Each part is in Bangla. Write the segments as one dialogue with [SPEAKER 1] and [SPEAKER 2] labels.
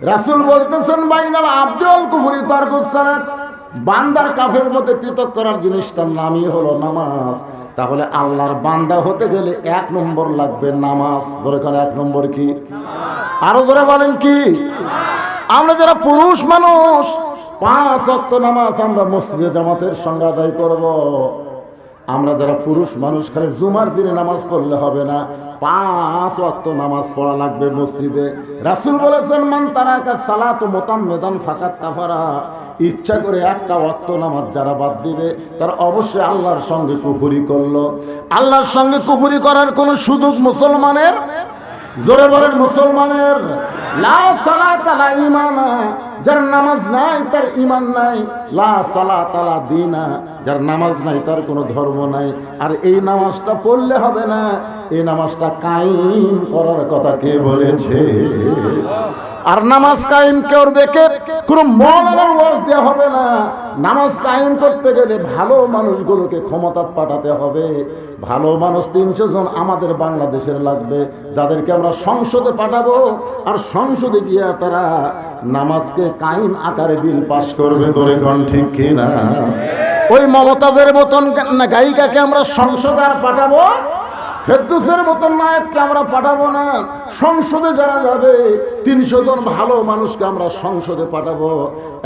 [SPEAKER 1] রাসূল বলতেছেন, বাইনাল আব্দুল কুফরি তরকুসালাত, বান্দার কাফের মধ্যে পৃথক করার জিনিসটার নামই হলো নামাজ। তাহলে আল্লাহর বান্দা হতে গেলে এক নম্বর লাগবে নামাজ। ধরে করে এক নম্বর কি? আরও ধরে বলেন কি? আমরা যারা পুরুষ মানুষ, পাঁচ অক্ত নামাজ আমরা মসজিদে জামাতের সঙ্গে আদায় করব। আমরা যারা পুরুষ মানুষ, খালি জুমার দিনে নামাজ পড়লে হবে না। পাঁচ ওয়াক্ত নামাজ পড়া লাগবে মসজিদে। রাসূল বলেছেন, মান তারাকা সালাত মোতাম মেদান ফাকাত কাফারা। ইচ্ছা করে একটা ওয়াক্ত নামাজ যারা বাদ দিবে, তার অবশ্যই আল্লাহর সঙ্গে কুফুরি করল। আল্লাহর সঙ্গে কুফুরি করার কোনো সুযোগ মুসলমানের? জোরে বলেন মুসলমানের। লা যার নামাজ নাই তার ইমান নাই। লা দিনা, যার নামাজ নাই তার কোনো ধর্ম নাই। আর এই নামাজটা পড়লে হবে না, এই নামাজটা কথা কে বলেছে? আর নামাজ কায়েম করবে কে কোনো মৌলানার ওয়াজ দেওয়া হবে না। নামাজ কায়েম করতে গেলে ভালো মানুষগুলোকে ক্ষমতা পাঠাতে হবে। ভালো মানুষ তিনশো জন আমাদের বাংলাদেশের লাগবে, যাদেরকে আমরা সংসদে পাঠাবো। আর সংসদে গিয়ে তারা নামাজকে কায়েম আকারে বিল পাশ করবে তোরে কোন ঠিক কিনা? ওই মমতাজের মতন গায়িকাকে আমরা সংসদে আর পাঠাবো? ফেরদুসের মতন নায়ককে আমরা পাঠাবো না। সংসদে যারা যাবে, তিনশো জন ভালো মানুষকে আমরা সংসদে পাঠাবো।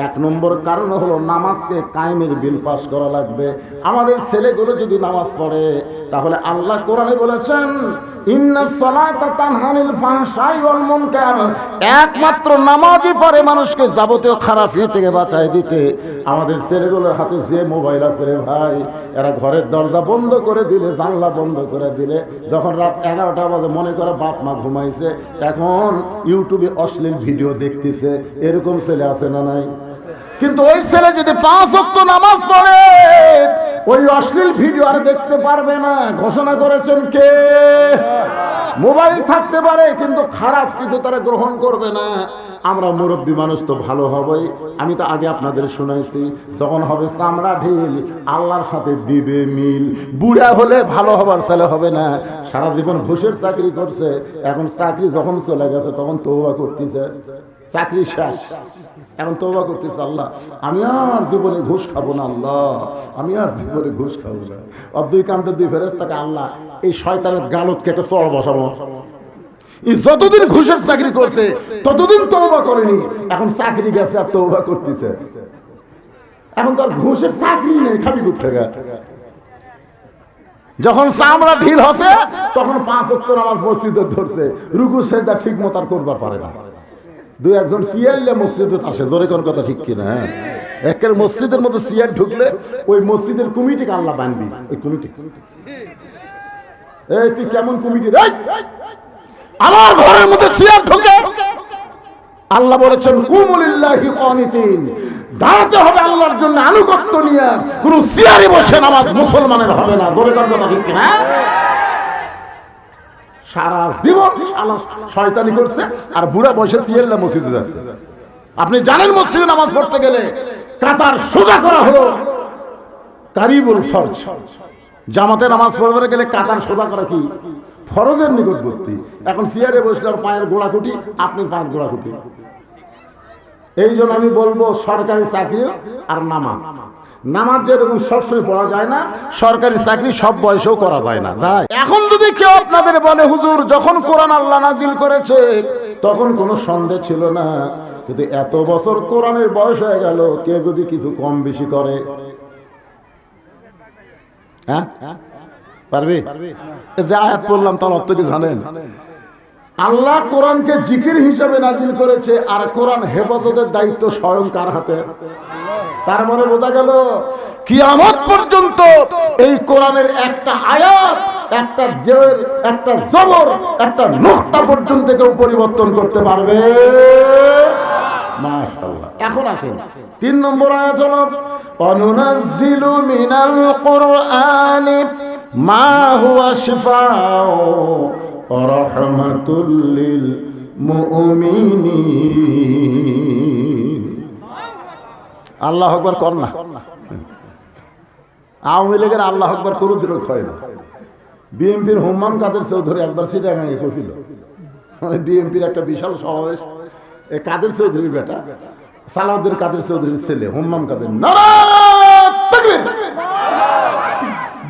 [SPEAKER 1] এক নম্বর কারণ হলো নামাজকে কায়েমের বিল পাস করা লাগবে। আমাদের ছেলেগুলো যদি নামাজ পড়ে, তাহলে আল্লাহ কোরআনে বলেছেন একমাত্র নামাজই পারে মানুষকে যাবতীয় খারাপ থেকে বাঁচায় দিতে। আমাদের ছেলেগুলোর হাতে যে মোবাইল আছে রে ভাই, এরা ঘরের দরজা বন্ধ করে দিলে, জানলা বন্ধ করে দিলে যখন রাত এগারোটা বাজে, মনে করে বাপ মা ঘুমাইছে, এখন ইউটিউবে অশ্লীল ভিডিও দেখতেছে, এরকম ছেলে আছে না নাই? কিন্তু ওই ছেলে যদি পাঁচ অক্ত নামাজ পড়ে, ওই অশ্লীল ভিডিও আর দেখতে পারবে না। ঘোষণা করেছেন কে? মোবাইল থাকতে পারে, কিন্তু খারাপ কিছু তারা গ্রহণ করবে না। আমরা মুরব্বী মানুষ তো ভালো হবই। আমি তো আগে আপনাদের শুনাইছি, যখন হবে চামড়া ঢিল, আল্লাহর সাথে দিবে মিল। বুড়া হলে ভালো হবার ছেলে হবে না। সারা জীবন ঘুষের চাকরি করছে, এখন চাকরি যখন চলে গেছে, তখন তৌবা করতেছে। চাকরি শেষ, এখন তৌবা করতেছে আল্লাহ। আমি আর জীবনে ঘুষ খাব না আল্লাহ। আমি আর জীবনে ঘুষ খাব না। আর দুই দুই ফেরেস তাকে আল্লাহ এই শয়তানের গালত কেটে চড় বসাবো। যতদিন ঘুষের চাকরি করছে, ততদিন তৌবা করেনি, এখন চাকরি গেছে আর তৌবা করতেছে। এখন তার ঘুষের চাকরি নেই, খাবি থেকে যখন চামড়া ঢিল হবে তখন পাঁচ উত্তর আমার মসজিদে ধরছে, রুকু সেটা ঠিক মতো আর করবার পারে না। দুই একজন সিয়ারলে মসজিদে আসে, জোরে কোন কথা ঠিক কিনা হ্যাঁ? একের মসজিদের মধ্যে সিয়ার ঢুকলে, ওই মসজিদের কমিটিকে আল্লাহ বানবি, এই কমিটি। এই কেমন কমিটি? আমার ঘরের মধ্যে সিয়ার ঢুকে। আল্লাহ বলেছেন, কুমুলিল্লাহি কানিতিন দাঁড়াতে হবে আল্লাহর জন্য আনুগত্য নিয়ে। কোন সিয়ারে বসে নামাজ মুসলমানের হবে না। কোন কথা ঠিক কিনা? সারা জীবন শয়তানি করছে, আর বুড়া বসে সিয়াল্লা মসজিদে যাচ্ছে। আপনি জানেন মসজিদে নামাজ পড়তে গেলে কাতার সোজা করা হলো কারিবুল ফরজ। জামাতে নামাজ পড়তে গেলে কাতার সোজা করা কি? ফরজের নিকটবর্তী। এখন সিয়ারে বসলে আর পায়ের গোড়াকুটি, আপনি পায়ের গোড়াকুটি। এই জন্য আমি বলব, সরকারি চাকরি আর নামাজ। নামাজ যেরকম সবসময় পড়া যায় না, সরকারি চাকরি সব বয়সেও করা যায় না। যায় এখন যদি কেউ আপনাদের বলে, হুজুর, যখন কোরআন আল্লাহ নাজিল করেছে, তখন কোনো সন্দেহ ছিল না। কিন্তু এত বছর কোরআনের বয়স হয়ে গেল, কে যদি কিছু কম বেশি করে হ্যাঁ? পারবে? যে আয়াত পড়লাম তার অর্থ কি জানেন? আল্লাহ কোরআনকে জিকির হিসাবে নাজিল করেছে আর কোরআন হেফাজতের দায়িত্ব স্বয়ং কার হাতে? তার মানে বোঝা গেল, কিয়ামত পর্যন্ত এই কোরআনের একটা আয়াত, একটা জের একটা জবর, একটা নোক্তা পর্যন্ত কেউ পরিবর্তন করতে পারবে। মাশাআল্লাহ। এখন আসেন। তিন নম্বর আয়াত হলো অনুনাজ্জিলু মিনাল কুরআনি মা হুয়া শিফাউ ওয়া রাহমাতুল লিল মুমিনিন। আল্লাহ আকবার কর না। আওয়ামী লীগের আল্লাহ আকবার করু দিল হয় না। বিএনপির হুম্মাম কাদের চৌধুরী একবার সিটাগাঙে গেছিল বিএনপির একটা বিশাল সমাবেশ। কাদের চৌধুরীর বেটা? সালাউদ্দিন কাদের চৌধুরীর ছেলে, হুম্মাম কাদের?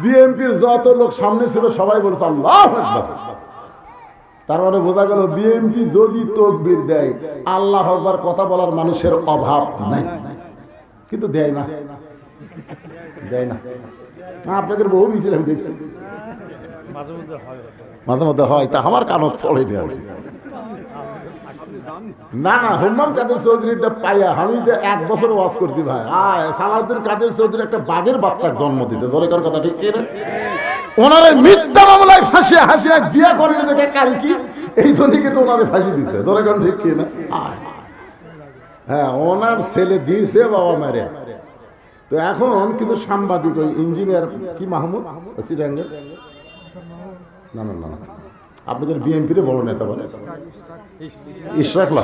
[SPEAKER 1] বিএনপির যত লোক সামনে ছিল, সবাই বলছে, আল্লাহ। তার মানে বোঝা গেল, বিএনপি যদি তকবির দেয়, আল্লাহ আকবার কথা বলার মানুষের অভাব নাই। কিন্তু দেয় না। দেয় না। আপনাদের বহু মিছিল আমি দেখছি। মাঝে মধ্যে হয়। তা আমার কানত পড়েনি আর কি। না না, হুম্মাম কাদের চৌধুরীটা পাইয়া আমি তো এক বছর ওয়াজ করছি ভাই। আয়, সালাউদ্দিন কাদের চৌধুরী একটা বাঘের বাচ্চার জন্ম দিছে, জোরে কর কথা ঠিক কি না? ওনারে মিথ্যা মামলায় ফাঁসিয়ে, হাসিয়ে বিয়া করে দেখে কাল কি? এই জন্য কিন্তু ওনারে ফাঁসি দিছে, জোরে কর ঠিক কি না? আয়। হ্যাঁ ওনার ছেলে দিয়েছে বাবা মারে। তো এখন কিছু সাংবাদিক, ওই ইঞ্জিনিয়ার কি, মাহমুদ? সিরাঙ্গের? না না না। আপনাদের বিএনপির বড় নেতা বলে? ইশরাকলা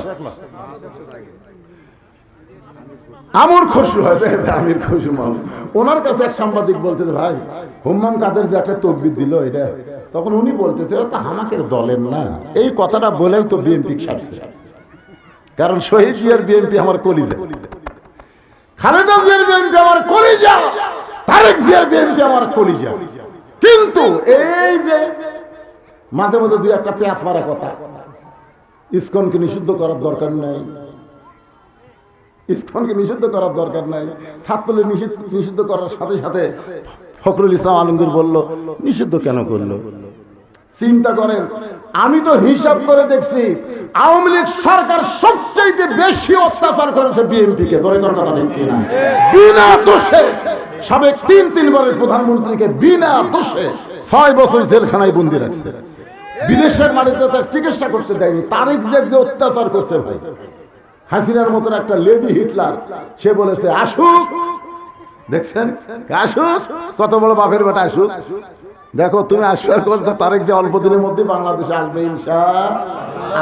[SPEAKER 1] আমর হয়েছে আমির খুশি মানুষ ওনার কাছে এক সাংবাদিক বলছে ভাই, হুম্মাম কাদের যে একটা তকবির দিল এটা? তখন উনি বলতেছে তো হামাকের দলের না। এই কথাটা বলেই তো বিএনপি ছাড়ছে। কারণ শহীদ জিয়ার বিএনপি আমার কলিজা। খালেদা জিয়ার বিএনপি আমার কলিজা। তারেক জিয়ার বিএনপি আমার কলিজা। কিন্তু এই যে মাঝে মাঝে দুই একটা পেঁয়াজ মারা কথা। ইসকনকে নিষিদ্ধ করার দরকার নাই। ইসকনকে নিষিদ্ধ করার দরকার নাই। ছাত্রলীগ নিষিদ্ধ নিষিদ্ধ করার সাথে সাথে ফখরুল ইসলাম আলমগীর বলল, নিষিদ্ধ কেন করল? চিন্তা করেন, আমি তো হিসাব করে দেখছি, আওয়ামী লীগ সরকার সবচাইতে বেশি অত্যাচার করেছে বিএনপি কে ধরে কথা ঠিক কিনা? বিনা দোষে। সাবেক তিন তিনবারের প্রধানমন্ত্রীকে বিনা দোষে ছয় বছর জেলখানায় বন্দি রাখছে। বিদেশের মাটিতে তার চিকিৎসা করতে দেয়নি, তারিখ যে অত্যাচার করছে ভাই। হাসিনার মতন একটা লেডি হিটলার, সে বলেছে, আসুক। দেখছেন? আসুক, কত বড় বাপের বেটা আসুক। দেখো, তুমি আসবার কথা তারেক যে অল্প দিনের মধ্যে বাংলাদেশে আসবে, ইনশা।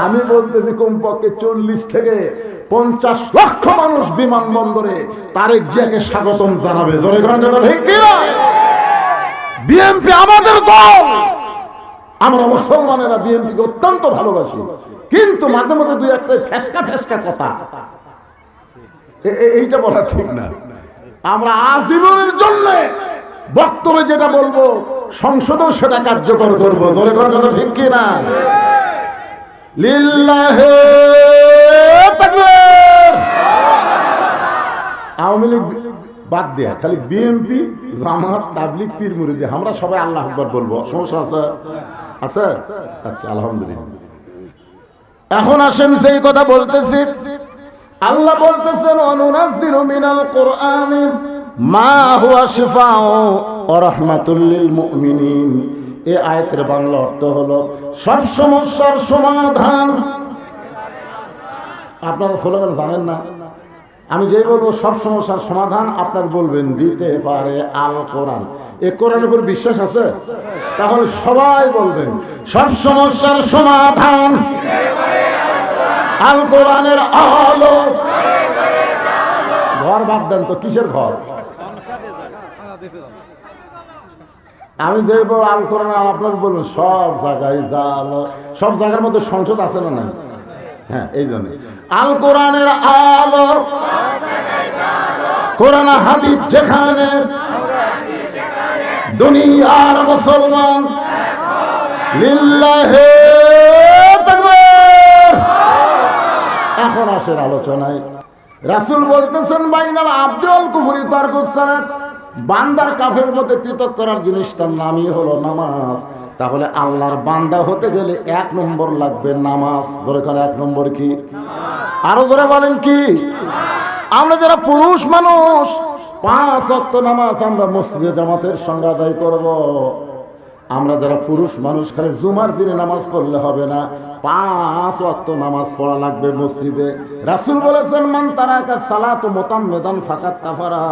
[SPEAKER 1] আমি বলতেছি, কমপক্ষে চল্লিশ থেকে পঞ্চাশ লক্ষ মানুষ বিমানবন্দরে তারেক জিয়াকে স্বাগতম জানাবে। বিএনপি আমাদের দল। আমরা মুসলমানেরা বিএনপিকে অত্যন্ত ভালোবাসি। কিন্তু মাঝে মধ্যে দুই একটা ফেসকা ফেসকা কথা। এইটা বলা ঠিক না। আমরা আজীবনের জন্য বক্তব্যে যেটা বলব সংসদেও সেটা কার্যকর করব। ধরে কোনো কথা ঠিক কিনা? লিল্লাহে তাকবীর। আওয়ামী লীগ বাদ দেয়া, খালি বিএনপি জামাত, তাবলিগ, পীর মুরিদি, আমরা সবাই আল্লাহ আকবার বলব। সমস্যা আছে? আছে? আচ্ছা আলহামদুলিল্লাহ। এখন আসেন সেই কথা বলতেছি। আল্লাহ বলতেছেন, অনুনাজ্জিলু মিনাল কোরআনি মা হুয়া শিফাউ ওয়া রাহমাতুল লিল মুমিনিন। এই আয়াতের বাংলা অর্থ হলো, সব সমস্যার সমাধান। আপনারা স্লোগান জানেন না? আমি যেই বলব, সব সমস্যার সমাধান আপনার বলবেন, দিতে পারে আল কোরআন। এ কোরআনের উপর বিশ্বাস আছে? তাহলে সবাই বলবেন, সব সমস্যার সমাধান। আল কোরআনের আলো। ঘর বাদ দেন তো, কিসের ঘর? আমি যে বলব আল কোরআন আল আপনার বলুন সব জায়গায় যা সব জায়গার মধ্যে সংসদ আছে না নাই? হ্যাঁ এই জন্য। আল কোরআনের আলো, কোরআন হাদিস যেখানে, দুনিয়ার মুসলমান, লিল্লাহে এখন আসেন আলোচনায়। রাসূল বলতেছেন, বাইনাল আব্দুল কুফরি তারকুস সালাত বান্দার কাফের মধ্যে পৃথক করার জিনিসটার নামই হলো নামাজ। তাহলে আল্লাহর বান্দা হতে গেলে এক নম্বর লাগবে নামাজ। ধরে করে এক নম্বর কি? আরও ধরে বলেন কি? আমরা যারা পুরুষ মানুষ, পাঁচ অক্ত নামাজ আমরা মসজিদে জামাতের সঙ্গে আদায় করব। আমরা যারা পুরুষ মানুষ, খালি জুমার দিনে নামাজ পড়লে হবে না। পাঁচ ওয়াক্ত নামাজ পড়া লাগবে মসজিদে। রাসূল বলেছেন, মান তারাকা সালাত মোতাম মেদান ফাকাত কাফারা।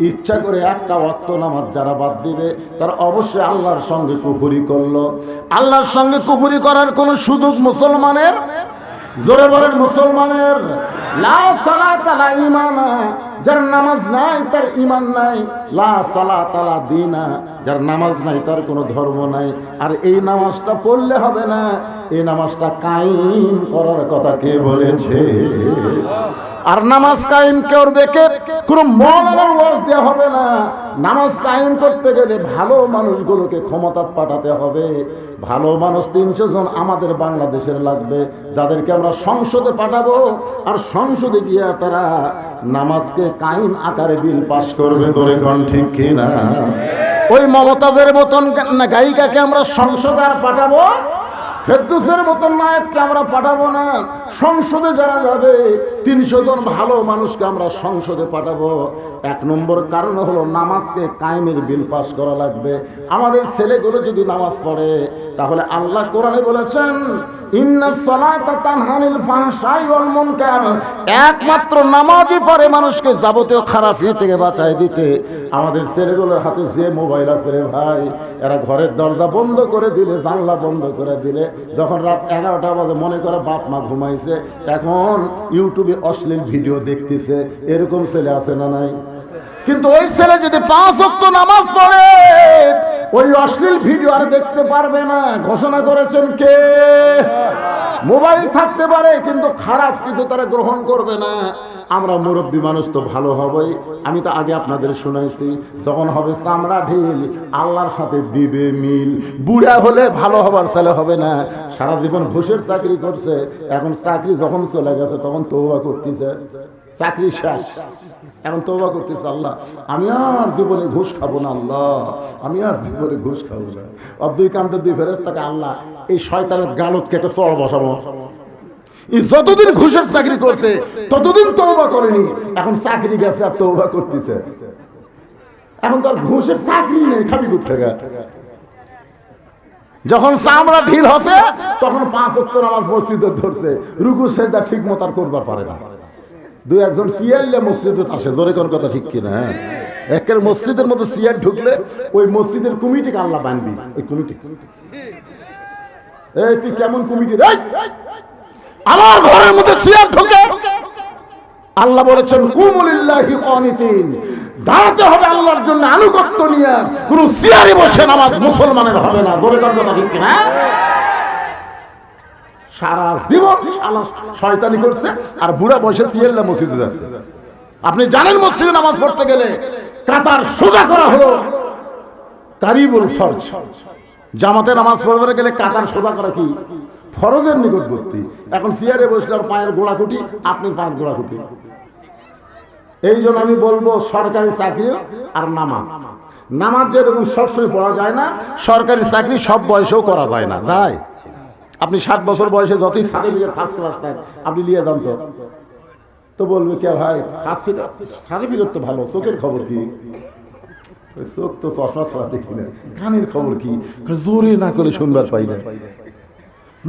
[SPEAKER 1] ইচ্ছা করে একটা ওয়াক্ত নামাজ যারা বাদ দিবে, তারা অবশ্যই আল্লাহর সঙ্গে কুফুরি করল। আল্লাহর সঙ্গে কুফুরি করার কোনো সুযোগ মুসলমানের? জোরে বলেন মুসলমানের। লা সালাতা লা ঈমানা। যার নামাজ নাই, তার ইমান নাই। লা সালা তালা দিনা। যার নামাজ নাই, তার কোনো ধর্ম নাই। আর এই নামাজটা পড়লে হবে না। এই নামাজটা কায়েম করার কথা কে বলেছে? আর নামাজ কায়েম করবে কে কোনো মৌলানার ওয়াজ দেওয়া হবে না। নামাজ কায়েম করতে গেলে ভালো মানুষগুলোকে ক্ষমতা পাঠাতে হবে। ভালো মানুষ তিনশো জন আমাদের বাংলাদেশের লাগবে, যাদেরকে আমরা সংসদে পাঠাবো। আর সংসদে গিয়ে তারা নামাজকে কায়েম আকারে বিল পাস করবে ধরে কোন ঠিক কিনা ওই মমতাজের মতন গায়িকাকে আমরা সংসদে আর পাঠাবো? ফেরদুসের মতন নায়ককে আমরা পাঠাবো না। সংসদে যারা যাবে, তিনশো জন ভালো মানুষকে আমরা সংসদে পাঠাবো। এক নম্বর কারণ হলো নামাজকে কায়েমের বিল পাস করা লাগবে। আমাদের ছেলেগুলো যদি নামাজ পড়ে, তাহলে আল্লাহ কোরআনে বলেছেন একমাত্র নামাজই পারে মানুষকে যাবতীয় খারাপ ইয়ে থেকে বাঁচায় দিতে। আমাদের ছেলেগুলোর হাতে যে মোবাইল আছে রে ভাই, এরা ঘরের দরজা বন্ধ করে দিলে, জানলা বন্ধ করে দিলে যখন রাত এগারোটা বাজে, মনে করে বাপ মা ঘুমাইছে, এখন ইউটিউবে অশ্লীল ভিডিও দেখতেছে, এরকম ছেলে আছে না নাই? কিন্তু ওই ছেলে যদি পাঁচ অক্ট নামাজ পড়ে, ওই অশ্লীল ভিডিও আর দেখতে পারবে না। ঘোষণা করেছেন কে? মোবাইল থাকতে পারে, কিন্তু খারাপ কিছু তারা গ্রহণ করবে না। আমরা মুরব্বী মানুষ তো ভালো হবই। আমি তো আগে আপনাদের শুনাইছি, যখন হবে চামড়া ঢিল, আল্লাহর সাথে দিবে মিল। বুড়া হলে ভালো হবার ছেলে হবে না। সারা জীবন ঘুষের চাকরি করছে, এখন চাকরি যখন চলে গেছে, তখন তৌবা করতেছে। চাকরি শেষ। এখন তৌবা করতেছে আল্লাহ। আমি আর জীবনে ঘুষ খাব না আল্লাহ। আমি আর জীবনে ঘুষ খাব না। আর দুই কান্তের দুই ফেরেস তাকে আল্লাহ এই শয়তানের গালতকে একটা চড় বসাবো। যতদিন ঘুষের চাকরি করছে, ততদিন তৌবা করেনি, এখন চাকরি গেছে আর তৌবা করতেছে। এখন তার ঘুষের চাকরি নেই, খাবি থেকে যখন চামড়া ঢিল হচ্ছে, তখন পাঁচ উত্তর আমার মসজিদে ধরছে। রুকু সেটা ঠিক মতো আর করবার পারে না। দুই একজন সিয়াইলে মসজিদে আসে, জোরে কোন কথা ঠিক কিনা হ্যাঁ? একের মসজিদের মতো সিয়ার ঢুকলে ওই মসজিদের কমিটিকে আল্লাহ বানবি ওই কমিটি। এই, তুই কেমন কমিটি আমার ঘরের মধ্যে ঢুকে। আল্লাহ বলেছেন, কুমুলিল্লাহি অনিতিন দাঁড়াতে হবে আল্লাহর জন্য আনুগত্য নিয়ে। কোন সিয়ারে বসে নামাজ মুসলমানের হবে না, জোরে কোন কথা ঠিক কিনা সারা জীবন শয়তানি করছে আর বুড়া বয়সে সিয়াল্লা মসজিদে যাচ্ছে। আপনি জানেন মসজিদে নামাজ পড়তে গেলে কাতার সোজা করা হলো কারিবুল ফরজ। জামাতে নামাজ পড়তে গেলে কাতার সোজা করা কি? ফরজের নিকটবর্তী। এখন সিয়ারে বসলে আর পায়ের গোড়াকুটি আপনি পায়ের গোড়াকুটি। এই জন্য আমি বলব সরকারি চাকরি আর নামাজ। নামাজ যেরকম সবসময় পড়া যায় না সরকারি চাকরি সব বয়সেও করা যায় না। যায় আপনি ষাট বছর বয়সে যতই সার্টিফিকেট ফার্স্ট ক্লাস নেন, আপনি নিয়ে যান তো। তো বলবে কে ভাই সার্টিফিকেট তো ভালো, চোখের খবর কি? চোখ তো চশমা ছাড়া দেখি না। কানের খবর কি? জোরে না করে শুনবার পাই না।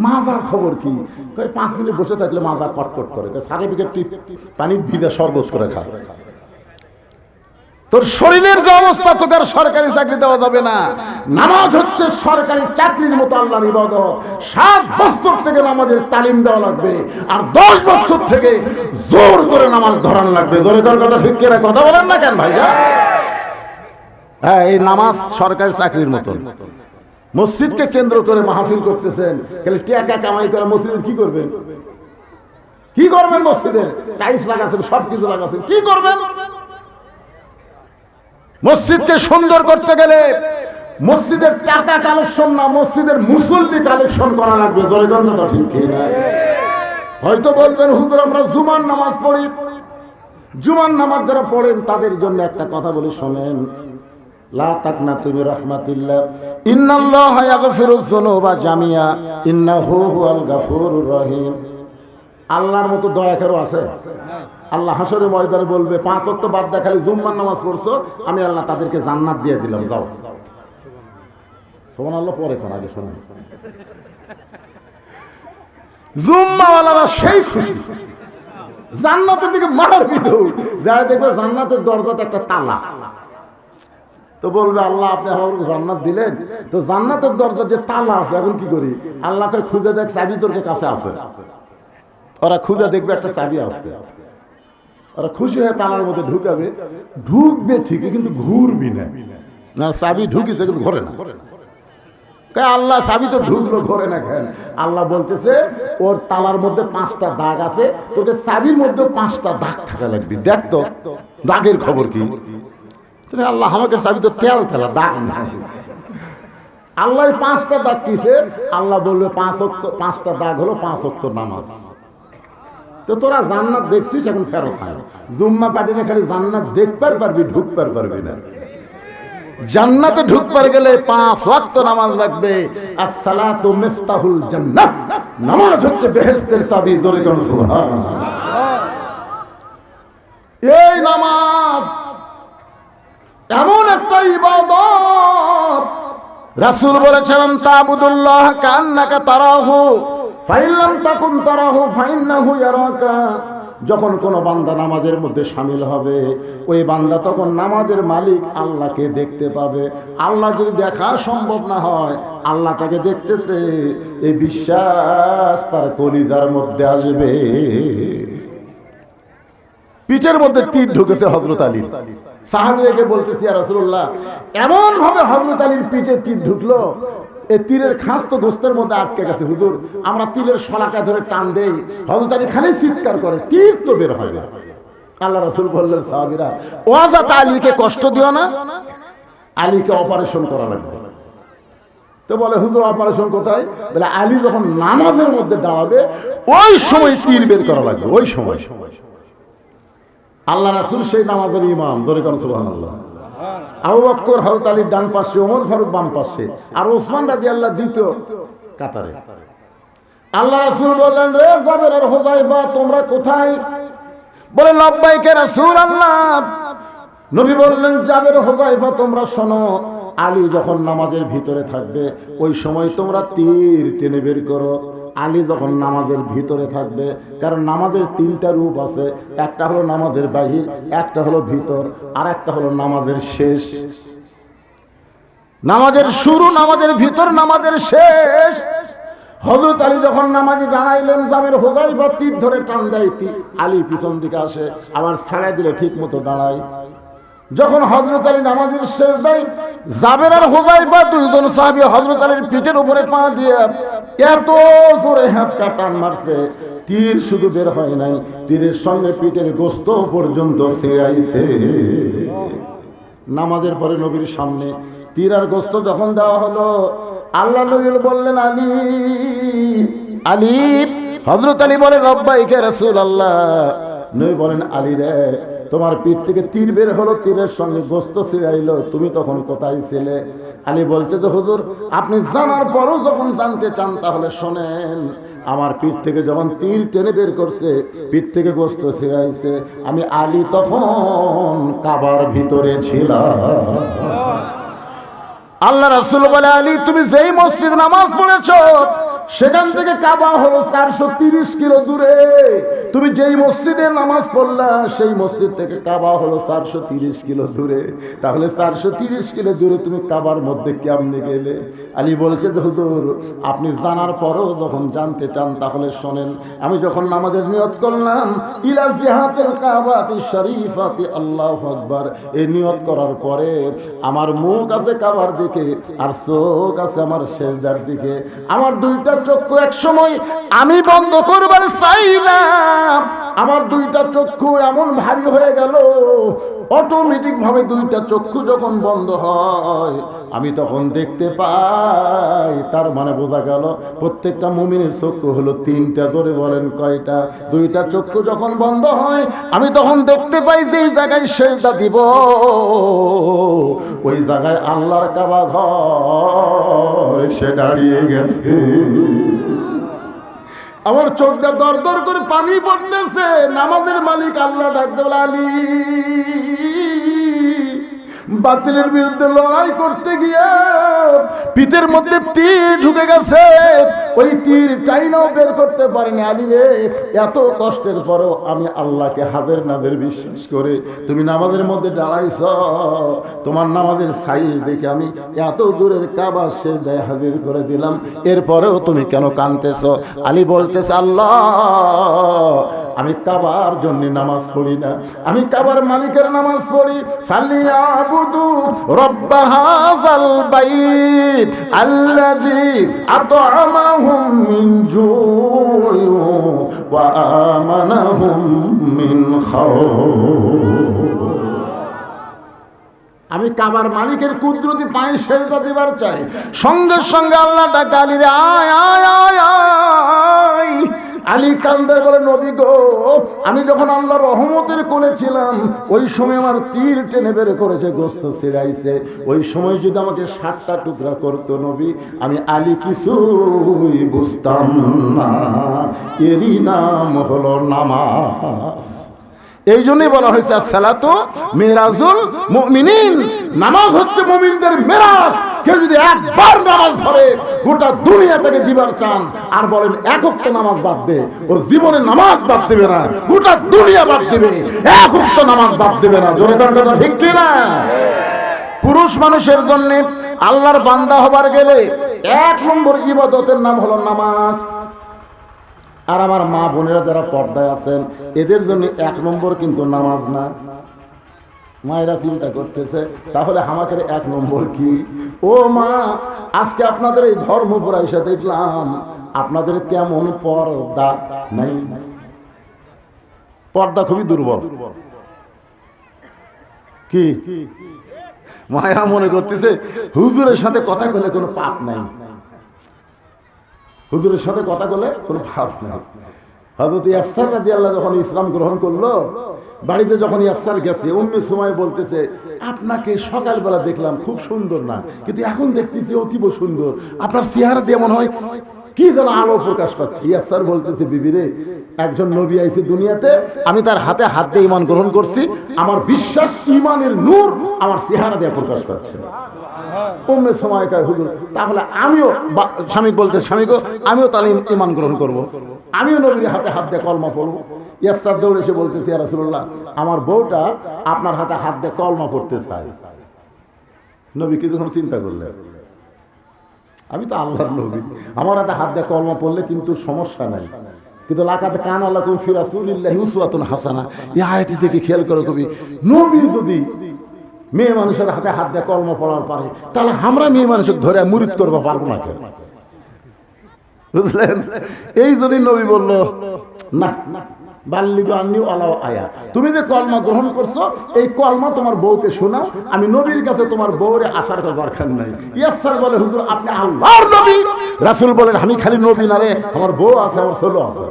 [SPEAKER 1] মাজার খবর কি? পাঁচ মিনিট বসে থাকলে মাজা কটকট করে। সার্টিফিকেট পানির ভিজা শরবত করে খা। তোর শরীরের যে অবস্থা, তোকে আর সরকারি চাকরি দেওয়া যাবে না। নামাজ হচ্ছে সরকারি চাকরির মতো আল্লাহর ইবাদত। সাত বছর থেকে নামাজের তালিম দেওয়া লাগবে, আর দশ বছর থেকে জোর করে নামাজ ধরান লাগবে। জোরে কর কথা ঠিক করে কথা বলেন না কেন ভাইয়া? হ্যাঁ এই নামাজ সরকারি চাকরির মতন। মসজিদকে কেন্দ্র করে মাহফিল করতেছেন। তাহলে টাকা কামাই করে মসজিদের কি করবেন? কি করবেন মসজিদের টাইলস লাগাচ্ছেন সব কিছু লাগাচ্ছেন কি করবেন? মসজিদকে সুন্দর করতে গেলে মসজিদের টাকা কালেকশন না, মসজিদের মুসল্লি কালেকশন করা লাগবে জয়গন্ধটা ঠিক হয়তো বলবেন, হুজুর, আমরা জুমার নামাজ পড়ি। জুমার নামাজ যারা পড়েন, তাদের জন্য একটা কথা বলি, শোনেন। ইন্নাল্লাহা ইয়াগফিরুয যুনুবা জামিয়া। ইন্নাহু হুয়াল রহিম। আল্লাহর মতো দয়া কেউ আছে? আল্লাহ হাসরে ময়দানে বলবে পাঁচ অক্ট বাদ দেখা খালি জুম্মার নামাজ পড়ছো আমি আল্লাহ তাদেরকে জান্নাত দিয়ে দিলাম যাও। সোমান আল্লাহ পরে কর আগে শোনেন। জুম্মাওয়ালারা সেই খুশি জান্নাতের দিকে মারার বিধু যারা দেখবে জান্নাতের দরজাতে একটা তালা। তো বলবে আল্লাহ আপনি আমাকে জান্নাত দিলেন। তো জান্নাতের দরজা যে তালা আছে এখন কি করি? আল্লাহকে খুঁজে দেখ চাবি তোর কাছে আছে। ওরা খুঁজে দেখবে একটা চাবি আসবে। ওরা খুশি হয়ে তালার মধ্যে ঢুকাবে। ঢুকবে ঠিকই, কিন্তু ঘুরবি না। চাবি ঢুকিছে, কিন্তু ঘরে না। আল্লাহ চাবি তো ঢুকলো, ঘরে না কেন? আল্লাহ বলতেছে, ওর তালার মধ্যে পাঁচটা দাগ আছে, তোকে চাবির মধ্যে পাঁচটা দাগ থাকা লাগবে। দেখ তো, দাগের খবর কি? আল্লাহ, আমাকে চাবি তো তেল তেলা, দাগ না আল্লাহ পাঁচটা দাগ কিসে আল্লাহ বলবে, পাঁচ পাঁচটা দাগ হলো পাঁচ অক্ত নামাজ। তো তোরা জান্নাত দেখছিস, এখন ফেরত আয়। জুম্মা পাটিনে খালি জান্নাত দেখবার পারবি, ঢুকবার পারবি না। জান্নাতে ঢুকবার গেলে পাঁচ ওয়াক্ত নামাজ লাগবে। আসসালাতু মিফতাহুল জান্নাত। নামাজ হচ্ছে বেহেশতের চাবি, জোরে কোন এই নামাজ এমন একটা ইবাদত। রাসূল বলেছিলেন, তাবুদুল্লাহ কান্নাকা তারাহু। ফাইল্লাম তাকুন তারাহু, ফাইন্নাহু ইয়ারাকা। যখন কোনো বান্দা নামাজের মধ্যে সামিল হবে, ওই বান্দা তখন নামাজের মালিক আল্লাহকে দেখতে পাবে। আল্লাহ যদি দেখা সম্ভব না হয়, আল্লাহ তাকে দেখতেছে এই বিশ্বাস তার কলিজার মধ্যে আসবে। পিঠের মধ্যে তীর ঢুকেছে হজরত আলীর সাহাবিয়াকে বলতেছি আর রসুল্লাহ এমন ভাবে হজরত আলীর পিঠে তীর ঢুকলো এই তীরের খাস তো গোস্তের মধ্যে আটকে গেছে, হুজুর। আমরা তীরের শলাকা ধরে টান দেই। হজরত খালি চিৎকার করে, তীর তো বের হয় না। আল্লাহ রসুল বললেন, সাহাবিরা, ওয়াজাত আলীকে কষ্ট দিও না, আলীকে অপারেশন করা লাগবে। তো বলে, হুজুর, অপারেশন কোথায়? বলে, আলী যখন নামাজের মধ্যে দাঁড়াবে, ওই সময় তীর বের করা লাগবে, ওই সময়। আল্লাহ রাসুল সেই নামাজের ইমাম দরিকান সুবাহ আবু বক্কর হজরত আলীর ডান পাশে, ওমর ফারুক বাম পাশে, আর ওসমান রাজি আল্লাহ দ্বিতীয় কাতারে। আল্লাহ রাসুল বললেন, রে যাবের আর হোজাইফা তোমরা কোথায়? বলে, লব্বাইকে রাসুল আল্লাহ। নবী বললেন যাবের হোজাইফা তোমরা শোনো, আলী যখন নামাজের ভিতরে থাকবে, ওই সময় তোমরা তীর টেনে বের করো। আলী যখন নামাজের ভিতরে থাকবে, কারণ নামাজের তিনটা রূপ আছে, একটা হলো নামাজের বাহির, একটা হলো ভিতর, আর একটা হলো নামাজের শেষ। নামাজের শুরু, নামাজের ভিতর, নামাজের শেষ। হজরত আলী যখন নামাজে জানাইলেন, জামের হোগাই বা তীর ধরে টান দেয় আলী পিছন দিকে আসে, আবার ছাড়াই দিলে ঠিক মতো দাঁড়ায়। যখন হজরত আলী নামাজের শেষ দেয় জাবের আর হোজাইফা দুইজন সাহাবী হজরত আলীর পিঠের উপরে পা দিয়ে এত জোরে হ্যাঁচকা টান মারছে। তীর শুধু বের হয় নাই, তীরের সঙ্গে পিঠের গোস্ত পর্যন্ত ছেড়াইছে। নামাজের পরে নবীর সামনে তীর আর গোস্ত যখন দেওয়া হলো, আল্লাহ নবী বললেন, আলী আলী। হজরত আলী বলে রব্বাইকে রসুল আল্লাহ নবী বলেন, আলী রে তোমার পিঠ থেকে তীর বের হলো, তীরের সঙ্গে গোস্ত ছিড়াইলো। তুমি তখন কোথায় ছিলে? আলী বলতে তো, হুজুর, আপনি জানার পরও যখন জানতে চান তাহলে শোনেন। আমার পিঠ থেকে যখন তীর টেনে বের করছে, পিঠ থেকে গোস্ত ছিড়াইছে। আমি আলী তখন কাবার ভিতরে ছিলাম। আল্লাহ রাসুল বলে, আলী, তুমি যেই মসজিদ নামাজ পড়েছো, সেখান থেকে কাবা হলো চারশো তিরিশ কিলো দূরে। তুমি যেই মসজিদে নামাজ পড়লা, সেই মসজিদ থেকে কাবা হলো চারশো তিরিশ কিলো দূরে। তাহলে চারশো তিরিশ কিলো দূরে তুমি কাবার মধ্যে কেমনে গেলে? আলী বলছে, হুজুর, আপনি জানার পরও যখন জানতে চান, তাহলে শোনেন, আমি যখন নামাজের নিয়ত করলাম, ইলা জিহাতেল কাবাতি শরীফাতি, আল্লাহু আকবার। এই নিয়ত করার পরে আমার মুখ আছে কাবার দিকে আর চোখ আছে আমার শেষদার দিকে। আমার দুইটা চক্ষু এক সময় আমি বন্ধ করবার চাইলাম আমার দুইটা চক্ষু এমন ভারী হয়ে গেল অটোমেটিক ভাবে দুইটা চক্ষু যখন বন্ধ হয়, আমি তখন দেখতে পাই, তার মানে বোঝা গেল প্রত্যেকটা মুমিনের চক্ষু হলো তিনটা ধরে বলেন কয়টা? দুইটা চক্ষু যখন বন্ধ হয়, আমি তখন দেখতে পাই যে এই জায়গায় সেটা দিব। ওই জায়গায় আল্লাহর কাবা ঘর, সে দাঁড়িয়ে গেছে। আমার চোখটা দর দর করে পানি পড়তেছে। নামাজের মালিক আল্লাহ ডাকতে বলে আলী। বাতিলের বিরুদ্ধে লড়াই করতে গিয়ে পিতের মধ্যে তীর ঢুকে গেছে। ওই তীর টাইনাও বের করতে পারেনি। আলী রে, এত কষ্টের পরেও আমি আল্লাহকে হাজার নাদের বিশ্বাস করে তুমি নামাজের মধ্যে দাঁড়াইছ। তোমার নামাজের সাইজ দেখে আমি এত দূরের কাবার শেষ দেয় হাজির করে দিলাম। এরপরেও তুমি কেন কানতেছ আলী বলতেছে, আল্লাহ আমি কাবার জন্য নামাজ পড়ি না। আমি কাবার মালিকের নামাজ পড়ি। ফালিয়াবুদু রব্ব বাইত আল্লাযী আত'আমাহুম মিন ওয়া আমানাহুম মিন আমি কাবার মালিকের কুদরতি পায়ে সেজদা দিবার চাই। সঙ্গে সঙ্গে আল্লাহ ডাকা আলী রে আয় আয় আয়। কান্দে বলে, নবী গো, আমি যখন আল্লাহ রহমতের কোলে ছিলাম, ওই সময় আমার তীর টেনে বের করেছে, গোস্ত ছিড়াইছে। ওই সময় যদি আমাকে ষাটটা টুকরা করতো নবী, আমি আলী কিছুই বুঝতাম না। এরই নাম হলো নামাজ। এই জন্যই বলা হয়েছে সালাতো মেরাজুল মুমিনিন। নামাজ হচ্ছে মুমিনদের মেরাজ। কেউ যদি একবার নামাজ ধরে গোটা দুনিয়া থেকে দিবার চান। আর বলেন একক তো নামাজ বাদ দে। ও জীবনে নামাজ বাদ দেবে না, গোটা দুনিয়া বাদ দেবে। একক তো নামাজ বাদ দেবে না। জোরে কোন কথা ঠিক না পুরুষ মানুষের জন্য আল্লাহর বান্দা হবার গেলে এক নম্বর ইবাদতের নাম হলো নামাজ। আর আমার মা বোনেরা যারা পর্দায় আছেন, এদের জন্য এক নম্বর কিন্তু নামাজ না। মায়েরা চিন্তা করতেছে, তাহলে আমাদের এক নম্বর কি? ও মা, আজকে আপনাদের এই ধর্মপুরা এসে দেখলাম, আপনাদের তেমন পর্দা নাই। পর্দা খুবই দুর্বল। কি? মায়া মনে করতেছে, হুজুরের সাথে কথা বলে কোনো পাপ নাই। হুজুরের সাথে কথা বলে কোনো পাপ নেই। হজরত ইয়াসার রাজি আল্লাহ যখন ইসলাম গ্রহণ করল বাড়িতে যখন ইয়াসার গেছে অন্য সময় বলতেছে, আপনাকে সকালবেলা দেখলাম, খুব সুন্দর না। কিন্তু এখন দেখতেছি অতীব সুন্দর। আপনার চেহারা যেমন হয়, কি যেন আলো প্রকাশ পাচ্ছে। ইয়াসার বলতেছে বিবিরে একজন নবী আইছে দুনিয়াতে, আমি তার হাতে হাত দিয়ে ইমান গ্রহণ করছি। আমার বিশ্বাস ইমানের নূর আমার চেহারা দিয়ে প্রকাশ পাচ্ছে। অন্য সময় হুজুর, তাহলে আমিও স্বামী বলতে স্বামী গো, আমিও তাহলে ইমান গ্রহণ করব। আমিও নবীর হাতে হাত দিয়ে কলমা পড়ব। ইয়াসার দৌড়ে এসে বলতেছি রাসূলুল্লাহ, আমার বউটা আপনার হাতে হাত দিয়ে কলমা পড়তে চায়। নবী কিছুক্ষণ চিন্তা করলেন? আমি তো আল্লাহর নবী, আমার হাতে হাত দিয়ে কলমা পড়লে কিন্তু সমস্যা নাই। কিন্তু লাকাতে কান আল্লাহ কুম ফিরাসুলিল্লাহি উসওয়াতুন হাসানা। এই থেকে খেয়াল করো কবি, নবী যদি মেয়ে মানুষের হাতে হাত দিয়ে কর্ম পড়ার পারে, তাহলে আমরা মেয়ে মানুষকে ধরে মুরিদ করব, পারব না কেন? বুঝলেন? এই জন্যই নবী বলল, না বাল্লিগ আন্নি আলাও আয়া। তুমি যে কলমা গ্রহণ করছ, এই কলমা তোমার বউকে শোনাও, আমি নবীর কাছে তোমার বউরে আসার দরকার নাই। ইয়াসার বলে, হুজুর, আপনি আল্লাহর নবী। রাসূল বলেন, আমি খালি নবী না রে, আমার বউ আছে, আমার ছেলে আছে।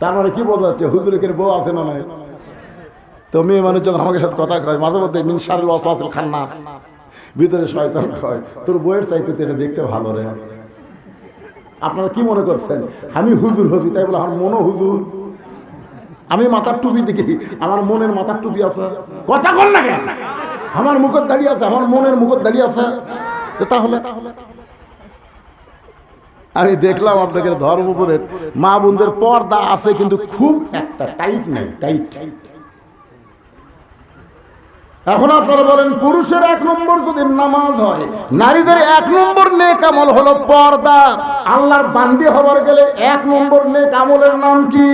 [SPEAKER 1] তার মানে কি বোঝা যাচ্ছে, হুজুরের বউ আছে না নাই? তো মেয়ে মানুষ যখন আমাকে সাথে কথা কয়, মাঝে মধ্যে মিনসারুল ওয়াসাসিল খান্নাস, ভিতরে শয়তান কয়, তোর বইয়ের চাইতে তো দেখতে ভালো রে। আপনারা কি মনে করছেন? আমি হুজুর হছি তাই বলে আমার মনো হুজুর। আমি মাথার টুপি দেখি, আমার মনের মাথার টুপি আছে। কথা কর না আমার মুখের দাঁড়িয়ে আছে, আমার মনের মুখের দাঁড়িয়ে আছে। তাহলে আমি দেখলাম আপনাদের ধর্মপুরের মা বোনদের পর্দা আছে, কিন্তু খুব একটা টাইট নেই টাইট এখন আপনারা বলেন, পুরুষের এক নম্বর যদি নামাজ হয়, নারীদের এক নম্বর নেক আমল হলো পর্দা। আল্লাহর বান্দি হবার গেলে এক নম্বর নেক আমলের নাম কি?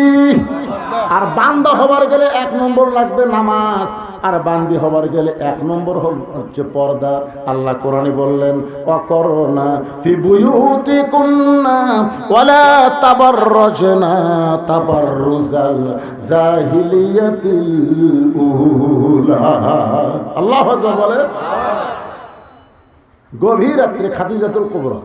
[SPEAKER 1] আর বান্দা হবার গেলে এক নম্বর লাগবে নামাজ, আর বান্দি হবার গেলে এক নম্বর হল হচ্ছে পর্দা। আল্লাহ কোরআনে বললেন, অকরনা ফি বুয়ুতি কুন্না ওয়ালা তাবাররাজনা বলে গভীর রাত্রে খাদিজাতুল কুবরা।